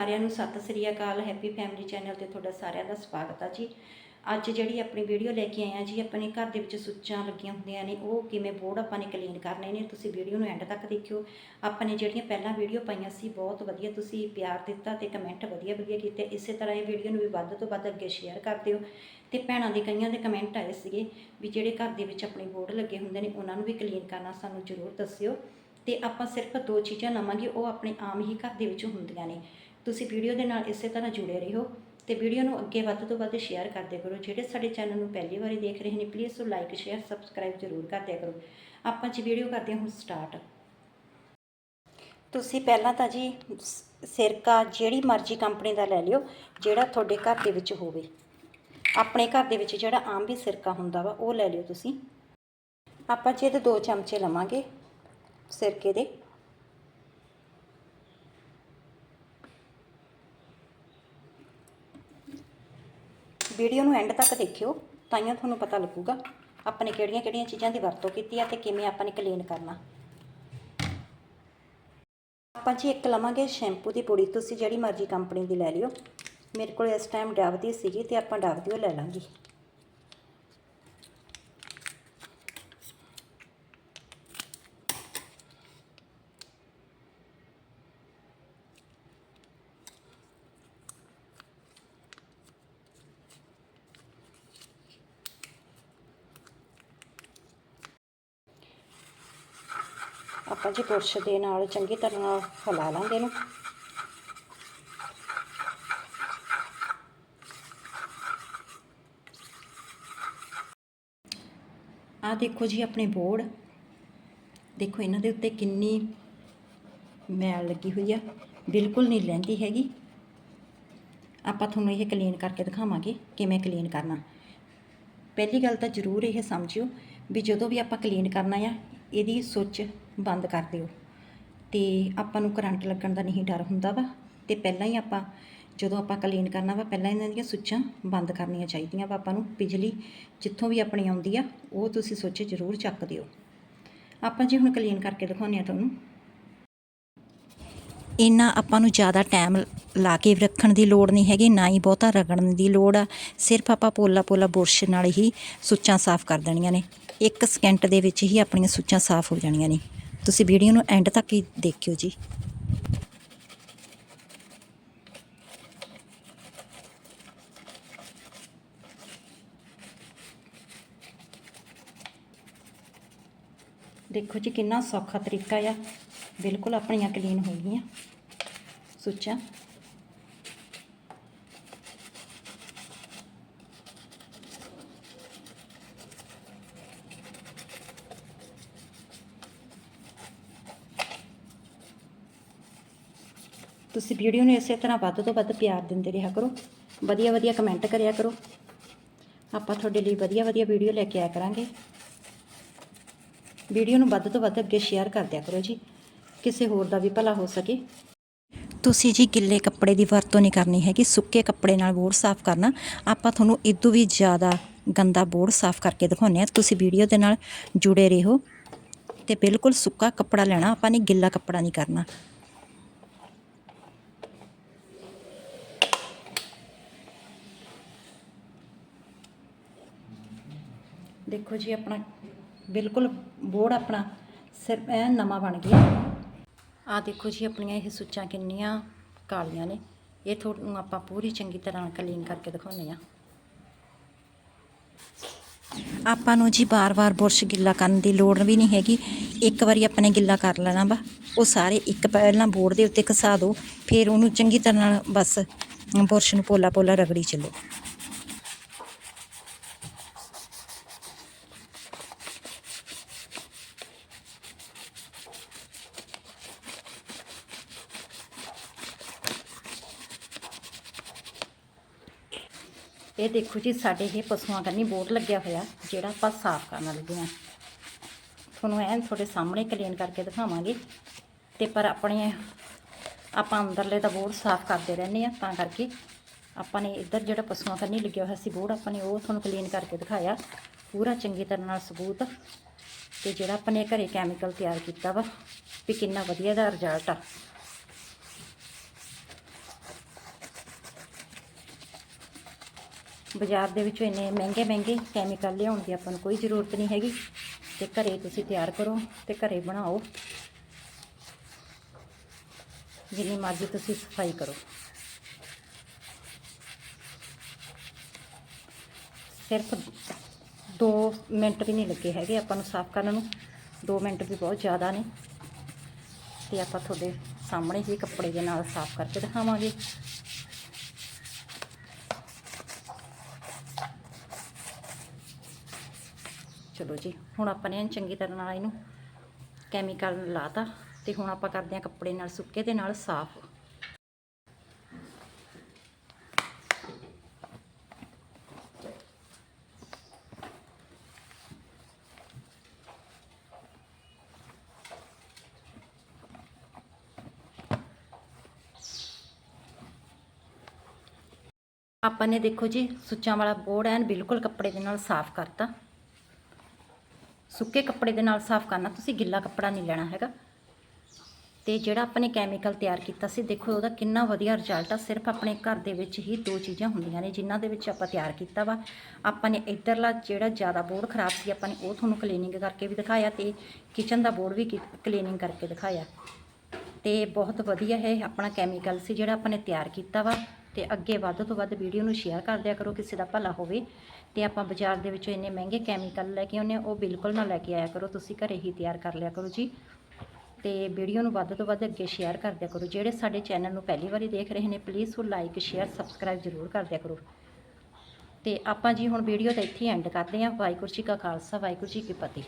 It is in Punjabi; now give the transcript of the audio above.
ਸਾਰਿਆਂ ਨੂੰ ਸਤਿ ਸ੍ਰੀ ਅਕਾਲ ਹੈਪੀ ਫੈਮਿਲੀ ਚੈਨਲ ਤੇ ਤੁਹਾਡਾ ਸਾਰਿਆਂ ਦਾ ਸਵਾਗਤ ਆ ਜੀ। ਅੱਜ ਜਿਹੜੀ ਆਪਣੀ ਵੀਡੀਓ ਲੈ ਕੇ ਆਏ ਆ ਜੀ, ਆਪਣੇ ਘਰ ਦੇ ਵਿੱਚ ਸੁੱਚਾਂ ਲੱਗੀਆਂ ਹੁੰਦੀਆਂ ਨੇ, ਉਹ ਕਿਵੇਂ ਬੋਰਡ ਆਪਾਂ ਨੇ ਕਲੀਨ ਕਰਨੇ ਨੇ, ਤੁਸੀਂ ਵੀਡੀਓ ਨੂੰ ਐਂਡ ਤੱਕ ਦੇਖਿਓ। ਆਪਾਂ ਨੇ ਜਿਹੜੀਆਂ ਪਹਿਲਾਂ ਵੀਡੀਓ ਪਾਈਆਂ ਸੀ, ਬਹੁਤ ਵਧੀਆ ਤੁਸੀਂ ਪਿਆਰ ਦਿੱਤਾ ਤੇ ਕਮੈਂਟ ਵਧੀਆ ਵਧੀਆ ਕੀਤੇ। ਇਸੇ ਤਰ੍ਹਾਂ ਇਹ ਵੀਡੀਓ ਨੂੰ ਵੀ ਵੱਧ ਤੋਂ ਵੱਧ ਅੱਗੇ ਸ਼ੇਅਰ ਕਰ ਦਿਓ ਤੇ ਭੈਣਾਂ ਦੇ ਕਈਆਂ ਦੇ ਕਮੈਂਟ ਆਏ ਸੀਗੇ ਵੀ ਜਿਹੜੇ ਘਰ ਦੇ ਵਿੱਚ ਆਪਣੇ ਬੋਰਡ ਲੱਗੇ ਹੁੰਦੇ ਨੇ, ਉਹਨਾਂ ਨੂੰ ਵੀ ਕਲੀਨ ਕਰਨਾ ਸਾਨੂੰ ਜ਼ਰੂਰ ਦੱਸਿਓ। ਤੇ ਆਪਾਂ ਸਿਰਫ ਦੋ ਚੀਜ਼ਾਂ ਲਵਾਂਗੇ, ਉਹ ਆਪਣੇ ਆਮ ਹੀ ਘਰ ਦੇ ਵਿੱਚ ਹੁੰਦੀਆਂ ਨੇ। ਤੁਸੀਂ ਵੀਡੀਓ ਦੇ ਨਾਲ ਇਸੇ ਤਰ੍ਹਾਂ ਜੁੜੇ ਰਹੋ ਤੇ ਵੀਡੀਓ ਨੂੰ ਅੱਗੇ ਵੱਧ ਤੋਂ ਵੱਧ ਸ਼ੇਅਰ ਕਰਦੇ ਕਰੋ। ਜਿਹੜੇ ਸਾਡੇ ਚੈਨਲ ਨੂੰ ਪਹਿਲੀ ਵਾਰੀ ਦੇਖ ਰਹੇ ਨੇ ਪਲੀਜ਼ ਉਹ ਲਾਈਕ ਸ਼ੇਅਰ ਸਬਸਕ੍ਰਾਈਬ ਜ਼ਰੂਰ ਕਰਦੇ ਕਰੋ। ਆਪਾਂ ਜੀ ਵੀਡੀਓ ਕਰਦੇ ਹਾਂ ਹੁਣ ਸਟਾਰਟ ਤੁਸੀਂ ਪਹਿਲਾਂ ਤਾਂ ਜੀ ਸ- ਸਿਰਕਾ ਜਿਹੜੀ ਮਰਜ਼ੀ ਕੰਪਨੀ ਦਾ ਲੈ ਲਿਓ, ਜਿਹੜਾ ਤੁਹਾਡੇ ਘਰ ਦੇ ਵਿੱਚ ਹੋਵੇ। ਆਪਣੇ ਘਰ ਦੇ ਵਿੱਚ ਜਿਹੜਾ ਆਮ ਵੀ ਸਿਰਕਾ ਹੁੰਦਾ ਵਾ, ਉਹ ਲੈ ਲਿਓ ਤੁਸੀਂ। ਆਪਾਂ ਜੀ ਇਹਦੇ ਦੋ ਚਮਚੇ ਲਵਾਂਗੇ ਸਿਰਕੇ ਦੇ। ਵੀਡੀਓ ਨੂੰ ਐਂਡ ਤੱਕ ਦੇਖਿਓ ਤਾਈਆਂ ਤੁਹਾਨੂੰ ਪਤਾ ਲੱਗੂਗਾ ਆਪਾਂ ਨੇ ਕਿਹੜੀਆਂ ਕਿਹੜੀਆਂ ਚੀਜ਼ਾਂ ਦੀ ਵਰਤੋਂ ਕੀਤੀ ਆ ਤੇ ਕਿਵੇਂ ਆਪਾਂ ਨੇ ਕਲੀਨ ਕਰਨਾ। ਆਪਾਂ ਜੀ ਇੱਕ ਲਵਾਂਗੇ ਸ਼ੈਂਪੂ ਦੀ ਪੁੜੀ, ਤੁਸੀਂ ਜਿਹੜੀ ਮਰਜ਼ੀ ਕੰਪਨੀ ਦੀ ਲੈ ਲਿਓ। ਮੇਰੇ ਕੋਲ ਇਸ ਟਾਈਮ ਡਵ ਦੀ ਸੀਗੀ ਤੇ ਆਪਾਂ ਡਵ ਦੀ ਉਹ ਲੈ ਲਾਂਗੇ। ਆਪਾਂ ਜੀ ਬੁਰਸ਼ ਦੇ ਨਾਲ ਚੰਗੀ ਤਰ੍ਹਾਂ ਨਾਲ ਹਿਲਾ ਲਾਂਗੇ ਇਹਨੂੰ। ਆਹ ਦੇਖੋ ਜੀ ਆਪਣੇ ਬੋਰਡ। ਦੇਖੋ ਇਹਨਾਂ ਦੇ ਉੱਤੇ ਕਿੰਨੀ ਮੈਲ ਲੱਗੀ ਹੋਈ ਆ। ਬਿਲਕੁਲ ਨਹੀਂ ਲੈਂਦੀ ਹੈਗੀ। ਆਪਾਂ ਤੁਹਾਨੂੰ ਇਹ ਕਲੀਨ ਕਰਕੇ ਦਿਖਾਵਾਂਗੇ ਕਿਵੇਂ ਕਲੀਨ ਕਰਨਾ। ਪਹਿਲੀ ਗੱਲ ਤਾਂ ਜ਼ਰੂਰ ਇਹ ਸਮਝਿਓ ਵੀ ਜਦੋਂ ਵੀ ਆਪਾਂ ਕਲੀਨ ਕਰਨਾ ਆ ਇਹਦੀ ਸੁੱਚ ਬੰਦ ਕਰ ਦਿਓ। ਤੇ ਆਪਾਂ ਨੂੰ ਕਰੰਟ ਲੱਗਣ ਦਾ ਨਹੀਂ ਡਰ ਹੁੰਦਾ ਵਾ। ਤੇ ਪਹਿਲਾਂ ਹੀ ਆਪਾਂ, ਜਦੋਂ ਆਪਾਂ ਕਲੀਨ ਕਰਨਾ ਵਾ, ਪਹਿਲਾਂ ਇਹਨਾਂ ਦੀਆਂ ਸੁੱਚਾਂ ਬੰਦ ਕਰਨੀਆਂ ਚਾਹੀਦੀਆਂ ਵਾ ਆਪਾਂ ਨੂੰ। ਬਿਜਲੀ ਜਿੱਥੋਂ ਵੀ ਆਪਣੀ ਆਉਂਦੀ ਆ, ਉਹ ਤੁਸੀਂ ਸੁੱਚ ਜ਼ਰੂਰ ਚੱਕ ਦਿਓ। ਆਪਾਂ ਜੀ ਹੁਣ ਕਲੀਨ ਕਰਕੇ ਦਿਖਾਉਂਦੇ ਆ ਤੁਹਾਨੂੰ ਇੰਨਾ ਆਪਾਂ ਨੂੰ ਜ਼ਿਆਦਾ ਟਾਈਮ ਲਾ ਕੇ ਰੱਖਣ ਦੀ ਲੋੜ ਨਹੀਂ ਹੈਗੀ, ਨਾ ਹੀ ਬਹੁਤਾ ਰਗੜਨ ਦੀ ਲੋੜ ਆ। ਸਿਰਫ ਆਪਾਂ ਪੋਲਾ ਪੋਲਾ ਬੁਰਸ਼ ਨਾਲ ਹੀ ਸੁੱਚਾਂ ਸਾਫ਼ ਕਰ ਦੇਣੀਆਂ ਨੇ। 1 ਸਕਿੰਟ ਦੇ ਵਿੱਚ ਹੀ ਆਪਣੀਆਂ ਸੁੱਚਾਂ ਸਾਫ਼ ਹੋ ਜਾਣੀਆਂ ਨੇ। ਤੁਸੀਂ ਵੀਡੀਓ ਨੂੰ ਐਂਡ ਤੱਕ ਹੀ ਦੇਖਿਓ ਜੀ। ਦੇਖੋ ਜੀ ਕਿੰਨਾ ਸੌਖਾ ਤਰੀਕਾ ਆ। ਬਿਲਕੁਲ ਆਪਣੀਆਂ ਕਲੀਨ ਹੋ ਗਈਆਂ। ਸੁੱਚਾ ਤੁਸੀਂ ਵੀਡੀਓ ਨੂੰ ਇਸੇ ਤਰ੍ਹਾਂ ਵੱਧ ਤੋਂ ਵੱਧ ਪਿਆਰ ਦਿੰਦੇ ਰਿਹਾ ਕਰੋ। ਵਧੀਆ ਵਧੀਆ ਕਮੈਂਟ ਕਰਿਆ ਕਰੋ। ਆਪਾਂ ਤੁਹਾਡੇ ਲਈ ਵਧੀਆ ਵਧੀਆ ਵੀਡੀਓ ਲੈ ਕੇ ਆਇਆ ਕਰਾਂਗੇ। ਵੀਡੀਓ ਨੂੰ ਵੱਧ ਤੋਂ ਵੱਧ ਅੱਗੇ ਸ਼ੇਅਰ ਕਰ ਦਿਆ ਕਰੋ ਜੀ। ਕਿਸੇ ਹੋਰ ਦਾ ਵੀ ਭਲਾ ਹੋ ਸਕੇ। ਤੁਸੀਂ ਜੀ ਗਿੱਲੇ ਕੱਪੜੇ ਦੀ ਵਰਤੋਂ ਨਹੀਂ ਕਰਨੀ ਹੈਗੀ, ਸੁੱਕੇ ਕੱਪੜੇ ਨਾਲ ਬੋਰਡ ਸਾਫ਼ ਕਰਨਾ। ਆਪਾਂ ਤੁਹਾਨੂੰ ਇਦੋਂ ਵੀ ਜ਼ਿਆਦਾ ਗੰਦਾ ਬੋਰਡ ਸਾਫ਼ ਕਰਕੇ ਦਿਖਾਉਂਦੇ ਆ ਤੁਸੀਂ ਵੀਡੀਓ ਦੇ ਨਾਲ ਜੁੜੇ ਰਹੋ ਤੇ ਬਿਲਕੁਲ ਸੁੱਕਾ ਕੱਪੜਾ ਲੈਣਾ, ਆਪਾਂ ਨੇ ਗਿੱਲਾ ਕੱਪੜਾ ਨਹੀਂ ਕਰਨਾ। ਦੇਖੋ ਜੀ, ਆਪਣਾ ਬਿਲਕੁਲ ਬੋਰਡ ਆਪਣਾ ਸਿਰ ਐ ਨਵਾਂ ਬਣ ਗਿਆ। ਆ ਦੇਖੋ ਜੀ, ਆਪਣੀਆਂ ਇਹ ਸੁੱਚਾਂ ਕਿੰਨੀਆਂ ਕਾਲੀਆਂ ਨੇ। ਇਹ ਤੁਹਾਨੂੰ ਆਪਾਂ ਪੂਰੀ ਚੰਗੀ ਤਰ੍ਹਾਂ ਕਲੀਨ ਕਰਕੇ ਦਿਖਾਉਂਦੇ ਆ ਆਪਾਂ ਨੂੰ ਜੀ ਬਾਰ-ਬਾਰ ਬੁਰਸ਼ ਗਿੱਲਾ ਕਰਨ ਦੀ ਲੋੜ ਵੀ ਨਹੀਂ ਹੈਗੀ। ਇੱਕ ਵਾਰੀ ਆਪਾਂ ਨੇ ਗਿੱਲਾ ਕਰ ਲੈਣਾ ਵਾ। ਉਹ ਸਾਰੇ ਇੱਕ ਪਹਿਲਾਂ ਬੋਰਡ ਦੇ ਉੱਤੇ ਘਸਾ ਦਿਓ, ਫਿਰ ਉਹਨੂੰ ਚੰਗੀ ਤਰ੍ਹਾਂ ਨਾਲ ਬਸ ਬੁਰਸ਼ ਨੂੰ ਪੋਲਾ-ਪੋਲਾ ਰਗੜੀ ਚੱਲੋ। ਇਹ ਦੇਖੋ ਜੀ, ਸਾਡੇ ਇਹ ਪਸ਼ੂਆਂ ਕੰਨੀ ਬੋਰਡ ਲੱਗਿਆ ਹੋਇਆ, ਜਿਹੜਾ ਆਪਾਂ ਸਾਫ਼ ਕਰਨ ਲੱਗੇ ਹਾਂ। ਤੁਹਾਨੂੰ ਐਨ ਤੁਹਾਡੇ ਸਾਹਮਣੇ ਕਲੀਨ ਕਰਕੇ ਦਿਖਾਵਾਂਗੇ। ਤੇ ਪਰ ਆਪਣੇ ਆਪਾਂ ਅੰਦਰਲੇ ਦਾ ਬੋਰਡ ਸਾਫ਼ ਕਰਦੇ ਰਹਿੰਦੇ ਆ ਤਾਂ ਕਰਕੇ ਆਪਾਂ ਨੇ ਇੱਧਰ ਜਿਹੜਾ ਪਸ਼ੂਆਂ ਕੰਨੀ ਲੱਗਿਆ ਹੋਇਆ ਸੀ ਬੋਰਡ ਆਪਾਂ ਨੇ ਉਹ ਤੁਹਾਨੂੰ ਕਲੀਨ ਕਰਕੇ ਦਿਖਾਇਆ। ਪੂਰਾ ਚੰਗੀ ਤਰ੍ਹਾਂ ਨਾਲ ਸਬੂਤ। ਤੇ ਜਿਹੜਾ ਆਪਾਂ ਨੇ ਘਰੇ ਕੈਮੀਕਲ ਤਿਆਰ ਕੀਤਾ ਵਾ, ਵੀ ਕਿੰਨਾ ਵਧੀਆ ਦਾ ਰਿਜ਼ਲਟ ਆ। ਬਾਜ਼ਾਰ ਦੇ ਵਿੱਚੋਂ ਇੰਨੇ ਮਹਿੰਗੇ ਮਹਿੰਗੇ ਕੈਮੀਕਲ ਲਿਆਉਣ ਦੀ ਆਪਾਂ ਨੂੰ ਕੋਈ ਜ਼ਰੂਰਤ ਨਹੀਂ ਹੈਗੀ। ਤੇ ਘਰੇ ਤੁਸੀਂ ਤਿਆਰ ਕਰੋ ਤੇ ਘਰੇ ਬਣਾਓ। ਜਿੰਨੀ ਮਰਜ਼ੀ ਤੁਸੀਂ ਸਫ਼ਾਈ ਕਰੋ। ਸਿਰਫ 2 ਮਿੰਟ ਵੀ ਨਹੀਂ ਲੱਗੇ ਹੈਗੇ ਆਪਾਂ ਨੂੰ ਸਾਫ਼ ਕਰਨ ਨੂੰ। 2 ਮਿੰਟ ਵੀ ਬਹੁਤ ਜ਼ਿਆਦਾ ਨੇ। ਤੇ ਆਪਾਂ ਤੁਹਾਡੇ ਸਾਹਮਣੇ ਹੀ ਕੱਪੜੇ ਦੇ ਨਾਲ ਸਾਫ਼ ਕਰਕੇ ਦਿਖਾਵਾਂਗੇ। ਚਲੋ ਜੀ, ਹੁਣ ਆਪਾਂ ਨੇ ਇਹਨੂੰ ਚੰਗੀ ਤਰ੍ਹਾਂ ਨਾਲ ਇਹਨੂੰ ਕੈਮੀਕਲ ਲਾਤਾ ਤੇ ਹੁਣ ਆਪਾਂ ਕਰਦੇ ਹਾਂ ਕੱਪੜੇ ਨਾਲ ਸੁੱਕੇ ਦੇ ਨਾਲ ਸਾਫ਼। ਆਪਾਂ ਨੇ ਦੇਖੋ ਜੀ, ਸੁੱਚਾਂ ਵਾਲਾ ਬੋਰਡ ਐਨ ਬਿਲਕੁਲ ਕੱਪੜੇ ਦੇ ਨਾਲ ਸਾਫ਼ ਕਰਤਾ। ਸੁੱਕੇ ਕੱਪੜੇ ਦੇ ਨਾਲ ਸਾਫ਼ ਕਰਨਾ, ਤੁਸੀਂ ਗਿੱਲਾ ਕੱਪੜਾ ਨਹੀਂ ਲੈਣਾ ਹੈਗਾ। ਤੇ ਜਿਹੜਾ ਆਪਾਂ ਨੇ ਕੈਮੀਕਲ ਤਿਆਰ ਕੀਤਾ ਸੀ, ਦੇਖੋ ਉਹਦਾ ਕਿੰਨਾ ਵਧੀਆ ਰਿਜ਼ਲਟ ਆ। ਸਿਰਫ ਆਪਣੇ ਘਰ ਦੇ ਵਿੱਚ ਹੀ ਦੋ ਚੀਜ਼ਾਂ ਹੁੰਦੀਆਂ ਨੇ, ਜਿਨ੍ਹਾਂ ਦੇ ਵਿੱਚ ਆਪਾਂ ਤਿਆਰ ਕੀਤਾ ਵਾ। ਆਪਾਂ ਨੇ ਇੱਧਰਲਾ ਜਿਹੜਾ ਜ਼ਿਆਦਾ ਬੋਰਡ ਖਰਾਬ ਸੀ, ਆਪਾਂ ਨੇ ਉਹ ਤੁਹਾਨੂੰ ਕਲੀਨਿੰਗ ਕਰਕੇ ਵੀ ਦਿਖਾਇਆ ਤੇ ਕਿਚਨ ਦਾ ਬੋਰਡ ਵੀ ਕਲੀਨਿੰਗ ਕਰਕੇ ਦਿਖਾਇਆ। ਤੇ ਬਹੁਤ ਵਧੀਆ ਹੈ ਆਪਣਾ ਕੈਮੀਕਲ ਸੀ ਜਿਹੜਾ ਆਪਾਂ ਨੇ ਤਿਆਰ ਕੀਤਾ ਵਾ। ਤੇ ਅੱਗੇ ਵੱਧ ਤੋਂ ਵੱਧ ਵੀਡੀਓ ਨੂੰ ਸ਼ੇਅਰ ਕਰ ਦਿਆ ਕਰੋ, ਕਿਸੇ ਦਾ ਭਲਾ ਹੋਵੇ। ਤੇ ਆਪਾਂ ਬਾਜ਼ਾਰ ਦੇ ਵਿੱਚੋਂ ਇੰਨੇ ਮਹਿੰਗੇ ਕੈਮੀਕਲ ਲੈ ਕੇ ਆਉਂਦੇ ਹਾਂ, ਉਹ ਬਿਲਕੁਲ ਨਾ ਲੈ ਕੇ ਆਇਆ ਕਰੋ, ਤੁਸੀਂ ਘਰੇ ਹੀ ਤਿਆਰ ਕਰ ਲਿਆ ਕਰੋ ਜੀ। ਤੇ ਵੀਡੀਓ ਨੂੰ ਵੱਧ ਤੋਂ ਵੱਧ ਅੱਗੇ ਸ਼ੇਅਰ ਕਰ ਦਿਆ ਕਰੋ। ਜਿਹੜੇ ਸਾਡੇ ਚੈਨਲ ਨੂੰ ਪਹਿਲੀ ਵਾਰੀ ਦੇਖ ਰਹੇ ਨੇ ਪਲੀਜ਼ ਉਹ ਲਾਈਕ ਸ਼ੇਅਰ ਸਬਸਕ੍ਰਾਈਬ ਜ਼ਰੂਰ ਕਰ ਦਿਆ ਕਰੋ। ਤੇ ਆਪਾਂ ਜੀ ਹੁਣ ਵੀਡੀਓ ਦਾ ਇੱਥੇ ਐਂਡ ਕਰਦੇ ਹਾਂ। ਵਾਹਿਗੁਰੂ ਜੀ ਕਾ ਖਾਲਸਾ, ਵਾਹਿਗੁਰੂ ਜੀ ਕੀ ਫਤਿਹ।